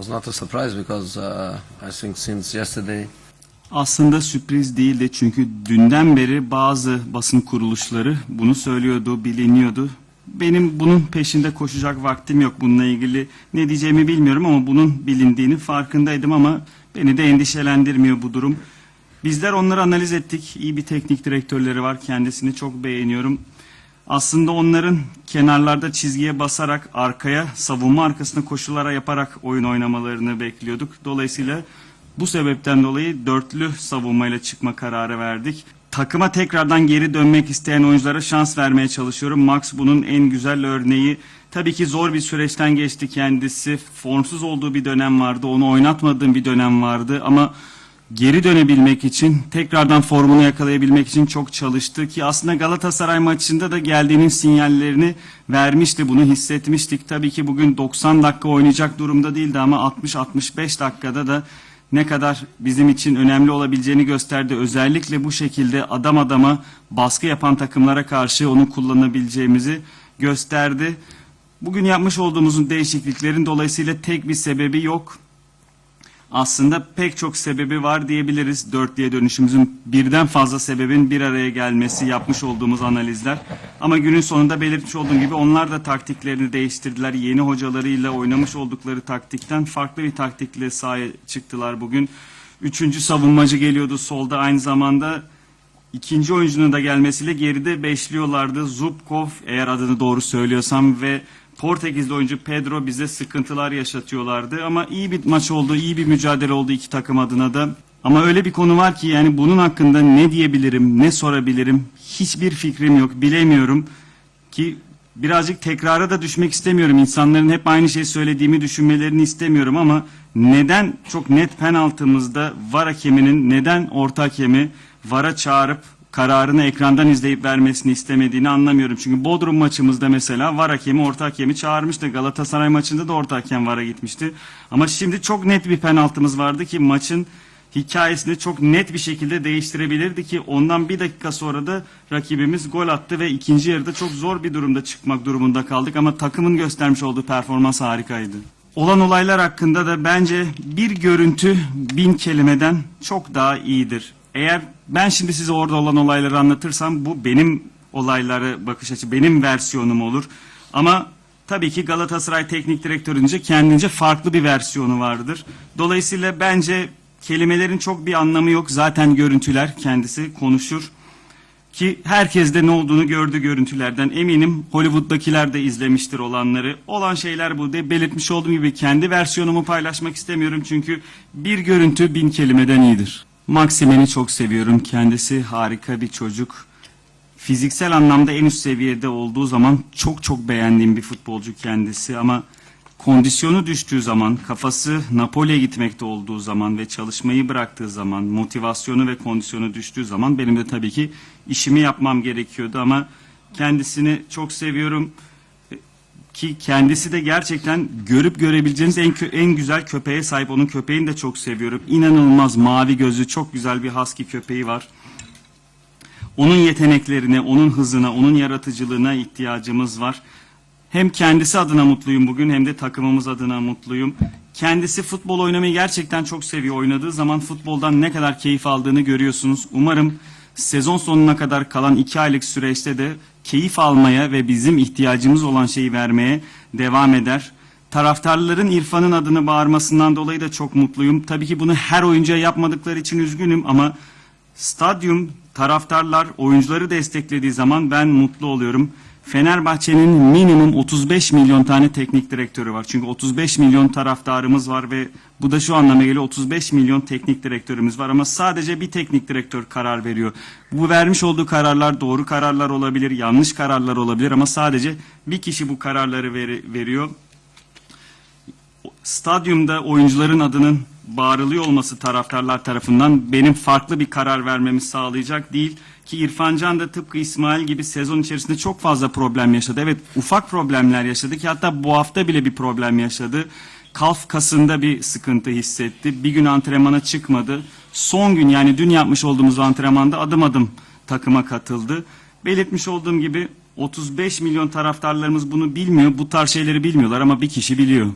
was not a surprise because uh, I think since yesterday Aslında sürpriz değildi çünkü dünden beri bazı basın kuruluşları bunu söylüyordu, biliniyordu. Benim bunun peşinde koşacak vaktim yok bununla ilgili. Ne diyeceğimi bilmiyorum ama bunun bilindiğini farkındaydım ama beni de endişelendirmiyor bu durum. Bizler onları analiz ettik. İyi bir teknik direktörleri var. Kendisini çok beğeniyorum. Aslında onların kenarlarda çizgiye basarak arkaya savunma arkasına koşulara yaparak oyun oynamalarını bekliyorduk. Dolayısıyla bu sebepten dolayı dörtlü savunmayla çıkma kararı verdik. Takıma tekrardan geri dönmek isteyen oyunculara şans vermeye çalışıyorum. Max bunun en güzel örneği. Tabii ki zor bir süreçten geçti kendisi. Formsuz olduğu bir dönem vardı. Onu oynatmadığım bir dönem vardı ama geri dönebilmek için, tekrardan formunu yakalayabilmek için çok çalıştı ki aslında Galatasaray maçında da geldiğinin sinyallerini vermişti, bunu hissetmiştik. Tabii ki bugün 90 dakika oynayacak durumda değildi ama 60-65 dakikada da ne kadar bizim için önemli olabileceğini gösterdi. Özellikle bu şekilde adam adama baskı yapan takımlara karşı onu kullanabileceğimizi gösterdi. Bugün yapmış olduğumuzun değişikliklerin dolayısıyla tek bir sebebi yok. Aslında pek çok sebebi var diyebiliriz dörtlüye dönüşümüzün birden fazla sebebin bir araya gelmesi yapmış olduğumuz analizler. Ama günün sonunda belirtmiş olduğum gibi onlar da taktiklerini değiştirdiler. Yeni hocalarıyla oynamış oldukları taktikten farklı bir taktikle sahaya çıktılar bugün. Üçüncü savunmacı geliyordu solda aynı zamanda ikinci oyuncunun da gelmesiyle geride beşliyorlardı. Zubkov eğer adını doğru söylüyorsam ve Portekizli oyuncu Pedro bize sıkıntılar yaşatıyorlardı. Ama iyi bir maç oldu, iyi bir mücadele oldu iki takım adına da. Ama öyle bir konu var ki yani bunun hakkında ne diyebilirim, ne sorabilirim hiçbir fikrim yok, bilemiyorum. Ki birazcık tekrara da düşmek istemiyorum. İnsanların hep aynı şeyi söylediğimi düşünmelerini istemiyorum ama neden çok net penaltımızda VAR hakeminin neden orta hakemi VAR'a çağırıp kararını ekrandan izleyip vermesini istemediğini anlamıyorum. Çünkü Bodrum maçımızda mesela VAR hakemi orta hakemi çağırmıştı. Galatasaray maçında da orta hakem VAR'a gitmişti. Ama şimdi çok net bir penaltımız vardı ki maçın hikayesini çok net bir şekilde değiştirebilirdi ki ondan bir dakika sonra da rakibimiz gol attı ve ikinci yarıda çok zor bir durumda çıkmak durumunda kaldık ama takımın göstermiş olduğu performans harikaydı. Olan olaylar hakkında da bence bir görüntü bin kelimeden çok daha iyidir. Eğer ben şimdi size orada olan olayları anlatırsam bu benim olayları bakış açı, benim versiyonum olur. Ama tabii ki Galatasaray teknik direktörünce kendince farklı bir versiyonu vardır. Dolayısıyla bence kelimelerin çok bir anlamı yok. Zaten görüntüler kendisi konuşur. Ki herkes de ne olduğunu gördü görüntülerden. Eminim Hollywood'dakiler de izlemiştir olanları. Olan şeyler bu. De belirtmiş olduğum gibi kendi versiyonumu paylaşmak istemiyorum. Çünkü bir görüntü bin kelimeden iyidir. Maximen'i çok seviyorum. Kendisi harika bir çocuk. Fiziksel anlamda en üst seviyede olduğu zaman çok çok beğendiğim bir futbolcu kendisi. Ama kondisyonu düştüğü zaman, kafası Napoli'ye gitmekte olduğu zaman ve çalışmayı bıraktığı zaman, motivasyonu ve kondisyonu düştüğü zaman benim de tabii ki işimi yapmam gerekiyordu ama kendisini çok seviyorum ki kendisi de gerçekten görüp görebileceğiniz en en güzel köpeğe sahip. Onun köpeğini de çok seviyorum. İnanılmaz mavi gözlü çok güzel bir husky köpeği var. Onun yeteneklerine, onun hızına, onun yaratıcılığına ihtiyacımız var. Hem kendisi adına mutluyum bugün hem de takımımız adına mutluyum. Kendisi futbol oynamayı gerçekten çok seviyor. Oynadığı zaman futboldan ne kadar keyif aldığını görüyorsunuz. Umarım sezon sonuna kadar kalan iki aylık süreçte de keyif almaya ve bizim ihtiyacımız olan şeyi vermeye devam eder. Taraftarların İrfan'ın adını bağırmasından dolayı da çok mutluyum. Tabii ki bunu her oyuncuya yapmadıkları için üzgünüm ama stadyum, taraftarlar, oyuncuları desteklediği zaman ben mutlu oluyorum. Fenerbahçe'nin minimum 35 milyon tane teknik direktörü var. Çünkü 35 milyon taraftarımız var ve bu da şu anlama geliyor 35 milyon teknik direktörümüz var ama sadece bir teknik direktör karar veriyor. Bu vermiş olduğu kararlar doğru kararlar olabilir, yanlış kararlar olabilir ama sadece bir kişi bu kararları veri- veriyor stadyumda oyuncuların adının bağırılıyor olması taraftarlar tarafından benim farklı bir karar vermemi sağlayacak değil ki İrfan Can da tıpkı İsmail gibi sezon içerisinde çok fazla problem yaşadı. Evet ufak problemler yaşadı ki hatta bu hafta bile bir problem yaşadı. Kalf kasında bir sıkıntı hissetti. Bir gün antrenmana çıkmadı. Son gün yani dün yapmış olduğumuz antrenmanda adım adım takıma katıldı. Belirtmiş olduğum gibi 35 milyon taraftarlarımız bunu bilmiyor. Bu tarz şeyleri bilmiyorlar ama bir kişi biliyor.